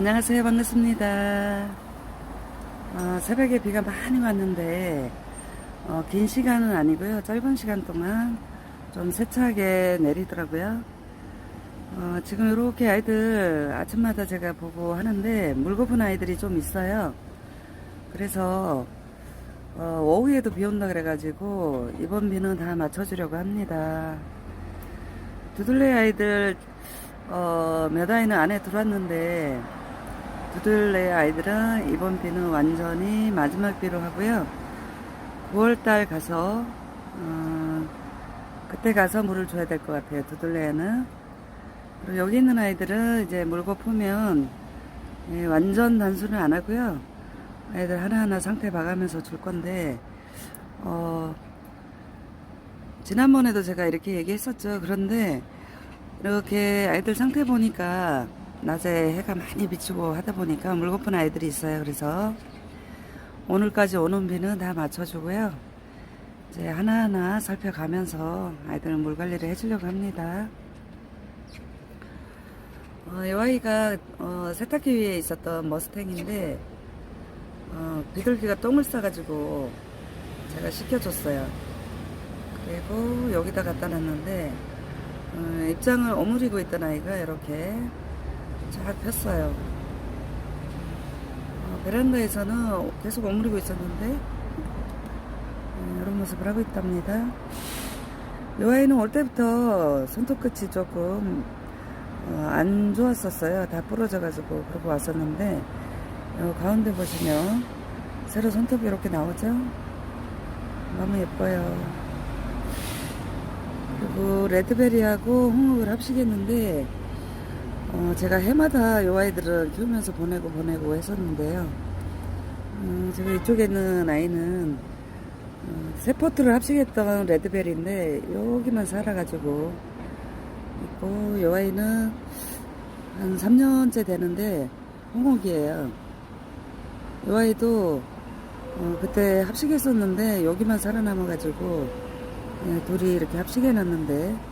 안녕하세요. 반갑습니다. 어, 새벽에 비가 많이 왔는데, 어, 긴 시간은 아니고요. 짧은 시간 동안 좀 세차게 내리더라고요. 어, 지금 이렇게 아이들 아침마다 제가 보고 하는데, 물 고픈 아이들이 좀 있어요. 그래서, 어, 오후에도 비 온다 그래가지고, 이번 비는 다 맞춰주려고 합니다. 두들레 아이들, 어, 몇 아이는 안에 들어왔는데, 두들레 아이들은 이번 비는 완전히 마지막 비로 하고요. 9월달 가서, 어, 그때 가서 물을 줘야 될 것 같아요. 두들레는. 그리고 여기 있는 아이들은 이제 물고 풀면, 예, 완전 단수는 안 하고요. 아이들 하나하나 상태 봐가면서 줄 건데, 어, 지난번에도 제가 이렇게 얘기했었죠. 그런데 이렇게 아이들 상태 보니까 낮에 해가 많이 비치고 하다 보니까 물고픈 아이들이 있어요. 그래서 오늘까지 오는 비는 다 맞춰주고요. 이제 하나하나 살펴가면서 아이들 물 관리를 해주려고 합니다. 어, 이 아이가 어, 세탁기 위에 있었던 머스탱인데 어, 비둘기가 똥을 싸가지고 제가 씻겨줬어요. 그리고 여기다 갖다 놨는데 어, 입장을 오므리고 있던 아이가 이렇게 잘 폈어요. 어, 베란다에서는 계속 오므리고 있었는데 어, 이런 모습을 하고 있답니다. 이 아이는 올 때부터 손톱 끝이 조금 어, 안 좋았었어요. 다 부러져가지고 그러고 왔었는데 요 가운데 보시면 새로 손톱이 이렇게 나오죠? 너무 예뻐요. 그리고 레드베리하고 홍옥을 합식했는데 어, 제가 해마다 요 아이들을 키우면서 보내고 보내고 했었는데요. 음, 제가 이쪽에 있는 아이는 어, 세 포트를 합식했던 레드베리인데 여기만 살아가지고 있고 요 아이는 한 3년째 되는데 홍옥이에요. 요 아이도 어, 그때 합식했었는데 여기만 살아남아가지고 예, 둘이 이렇게 합식해놨는데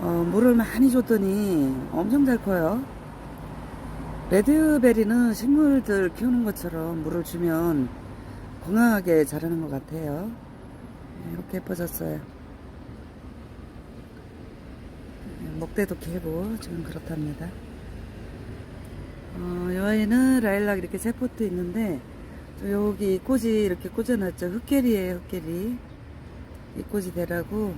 어, 물을 많이 줬더니 엄청 잘 커요. 레드베리는 식물들 키우는 것처럼 물을 주면 건강하게 자라는 것 같아요. 예, 이렇게 예뻐졌어요. 예, 목대도 길고 지금 그렇답니다. 어, 이 아이는 라일락 이렇게 세 포트 있는데 저 여기 꽃이 이렇게 꽂아놨죠. 흑계리에요, 흑계리. 이 꽃이 되라고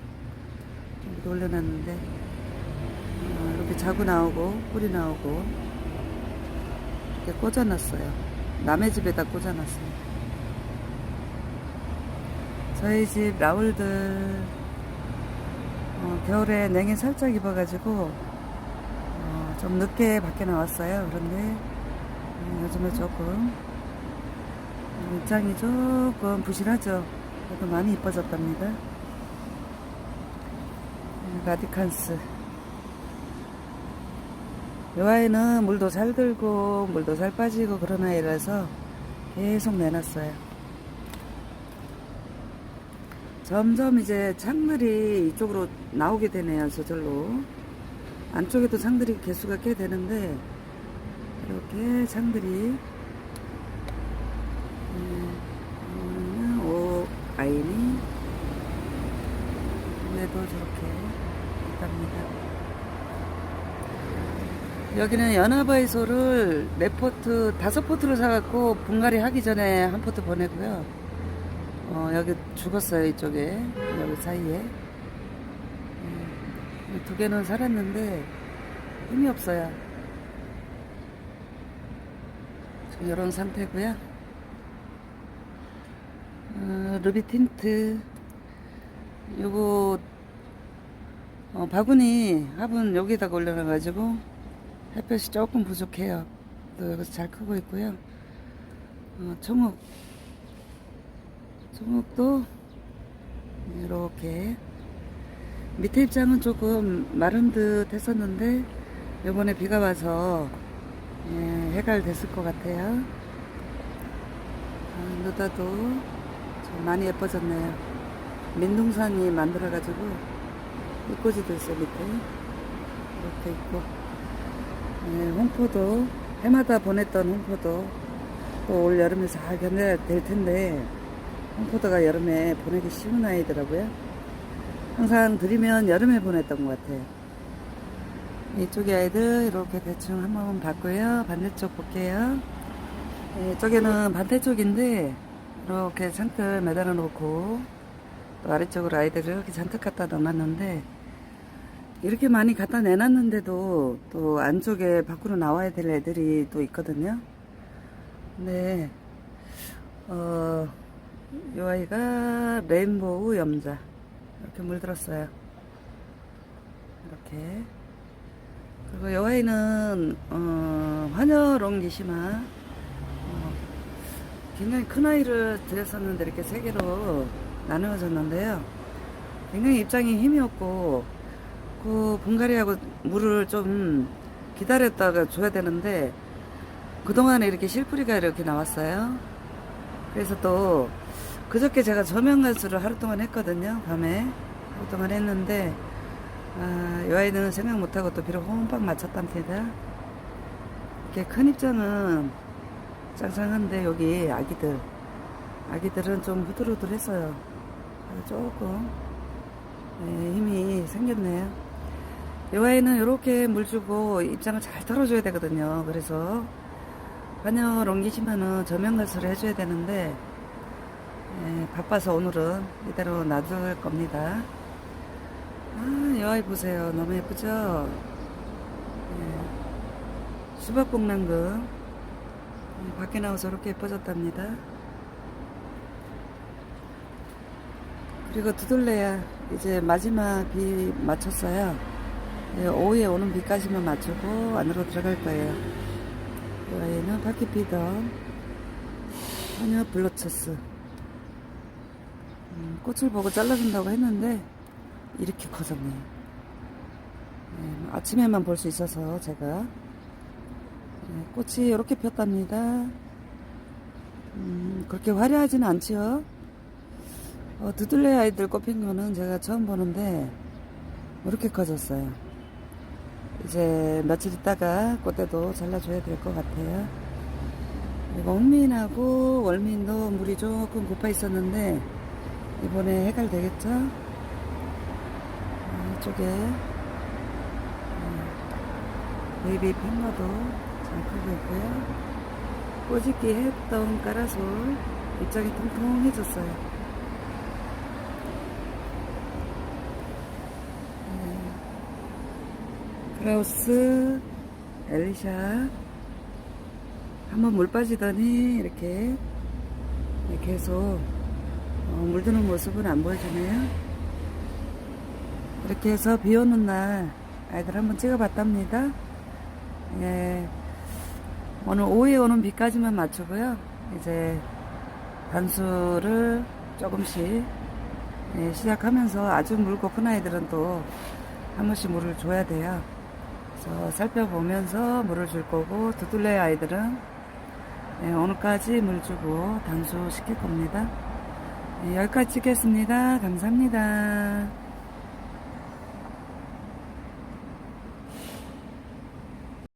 여기 올려놨는데 어, 이렇게 자구 나오고 뿌리 나오고 이렇게 꽂아놨어요. 남의 집에다 꽂아놨어요. 저희 집 라울들 어, 겨울에 냉해 살짝 입어가지고 어, 좀 늦게 밖에 나왔어요. 그런데 음, 요즘에 조금 어, 입장이 조금 부실하죠. 그래도 많이 이뻐졌답니다. 음, 라디칸스. 이 아이는 물도 잘 들고 물도 잘 빠지고 그런 아이라서 계속 내놨어요. 점점 이제 창들이 이쪽으로 나오게 되네요. 저절로. 안쪽에도 창들이 개수가 꽤 되는데 이렇게 창들이 음, 오 아이니 위에도 저렇게 있답니다. 여기는 연합아이소를 네 포트, 다섯 포트를 사갖고 분갈이 하기 전에 한 포트 보내고요. 어, 여기 죽었어요, 이쪽에. 여기 사이에. 음, 두 개는 살았는데 힘이 없어요. 지금 이런 상태고요. 어, 루비 틴트. 요거 어, 바구니 화분 여기다가 올려놔가지고 햇볕이 조금 부족해요. 또 여기서 잘 크고 있고요. 어, 청옥. 청옥도 이렇게 밑에 입장은 조금 마른 듯 했었는데 요번에 비가 와서 예, 해갈됐을 것 같아요. 아, 누다도 좀 많이 예뻐졌네요. 민둥산이 만들어가지고 이 꽃이 도 있어요 밑에 이렇게 있고 네, 홍포도 해마다 보냈던 홍포도 또 올 여름에 잘 견뎌야 될 텐데 홍포도가 여름에 보내기 쉬운 아이더라고요. 항상 드리면 여름에 보냈던 것 같아요. 이쪽에 아이들 이렇게 대충 한번 봤고요. 반대쪽 볼게요. 네, 이쪽에는 반대쪽인데 이렇게 잔뜩 매달아 놓고 또 아래쪽으로 아이들을 이렇게 잔뜩 갖다 넣어놨는데 이렇게 많이 갖다 내놨는데도 또 안쪽에 밖으로 나와야 될 애들이 또 있거든요. 근데 어, 이 아이가 레인보우 염자 이렇게 물들었어요. 이렇게 그리고 이 아이는 어, 환혈옹기시마 어, 굉장히 큰 아이를 드렸었는데 이렇게 세 개로 나누어졌는데요. 굉장히 입장이 힘이 없고 그 분갈이하고 물을 좀 기다렸다가 줘야 되는데 그동안에 이렇게 실뿌리가 이렇게 나왔어요. 그래서 또 그저께 제가 저명간수를 하루 동안 했거든요. 밤에 하루 동안 했는데 아, 이 아이들은 생각 못하고 또 비록 호흡박 맞췄답니다. 이렇게 큰 입장은 짱짱한데 여기 아기들 아기들은 좀 후들후들했어요. 조금 네, 힘이 생겼네요. 이 아이는 이렇게 물 주고 입장을 잘 털어줘야 되거든요. 그래서 환열 옮기시면은 저면 가수를 해줘야 되는데 예, 바빠서 오늘은 이대로 놔둘 겁니다. 아, 이 아이 보세요. 너무 예쁘죠? 예, 수박복랑금 예, 밖에 나와서 이렇게 예뻐졌답니다. 그리고 두들레야 이제 마지막 비 맞췄어요. 예, 오후에 오는 비까지만 맞추고 안으로 들어갈 거예요. 이 아이는 파키피던 하녀 블러처스 음, 꽃을 보고 잘라준다고 했는데 이렇게 커졌네요. 예, 아침에만 볼 수 있어서 제가 예, 꽃이 이렇게 폈답니다. 음, 그렇게 화려하지는 않지요. 어, 두들레 아이들 꽃핀 거는 제가 처음 보는데 이렇게 커졌어요. 이제 며칠 있다가 꽃대도 잘라줘야 될 것 같아요. 그리고 온민하고 월민도 물이 조금 고파 있었는데 이번에 해갈되겠죠? 아, 이쪽에 음, 베이비 팽머도 잘 크고 있고요. 꼬집기 했던 까라솔 입장이 통통해졌어요. 크라우스, 엘리샤. 한번 물 빠지더니 이렇게 계속 어, 물드는 모습은 안 보여주네요. 이렇게 해서 비 오는 날 아이들 한번 찍어봤답니다. 예. 오늘 오후에 오는 비까지만 맞추고요. 이제 단수를 조금씩 예, 시작하면서 아주 물 고픈 아이들은 또 한 번씩 물을 줘야 돼요. 그래서 살펴보면서 물을 줄 거고 두둘레 아이들은 예, 오늘까지 물 주고 단수 시킬 겁니다. 예, 여기까지 찍겠습니다. 감사합니다.